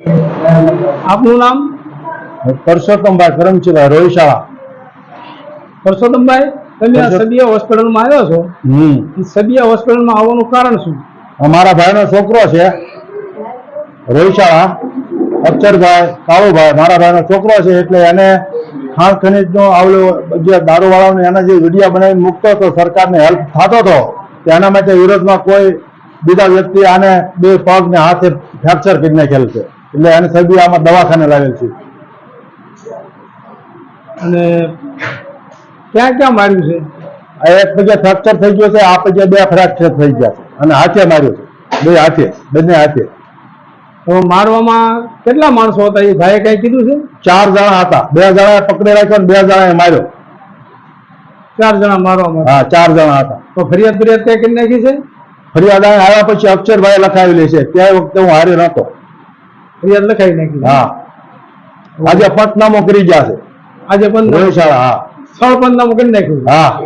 આપનું નામ? પરસોત્તમભાઈ કરમચીભાઈ રોહિશાળા. પરસોત્તમભાઈ તમે આ સબિયા હોસ્પિટલમાં આવ્યા છો? હમ. સબિયા હોસ્પિટલમાં આવવાનું કારણ શું? અમારા ભાઈનો છોકરો છે રોહિશાળા. અક્ષરભાઈ કાળુભાઈ મારા ભાઈનો છોકરો છે એટલે એને ખાણ ખનીજનો આવલો જે દારૂવાળાનો એના જે વિડીયા બનાવીને મૂકતો હતો સરકારને હેલ્પ થતો હતો તો એના માટે વિરોધમાં કોઈ બીજા વ્યક્તિ આને બે પગ ને હાથે ફ્રેક્ચર કરી નાખેલ છે એટલે એને સબી આમાં દવાખાને લાવેલ છે. અને ક્યાં ક્યાં માર્યું છે? આ એક જગ્યાએ ફ્રેક્ચર થઈ ગયો છે આ પછી બે ફ્રેક્ચર થઈ ગયા છે. અને હાથે માર્યો છે. બે હાથે બંને હાથે. તો મારવામાં કેટલા માણસો હતા? એ ભાઈએ કઈ કીધું છે? ચાર જણા હતા. બે જણા પકડી રાખ્યો બે જણા માર્યો. ચાર જણા મારવામાં હા ચાર જણા હતા. તો ફરિયાદ ફરિયાદ કઈ કરી નાખી છે? ફરિયાદ આવ્યા પછી અક્ષરભાઈ લખાવેલી છે. ત્યાં વખતે હું હાર્યો નતો ફરિયાદ લખાઈ નાખી. હા. આજે પટના મોકલી ગયા છે. આજે પણ ગૌશાળા હા. સ્થળ પંચનામું કરી નાખ્યું. હા.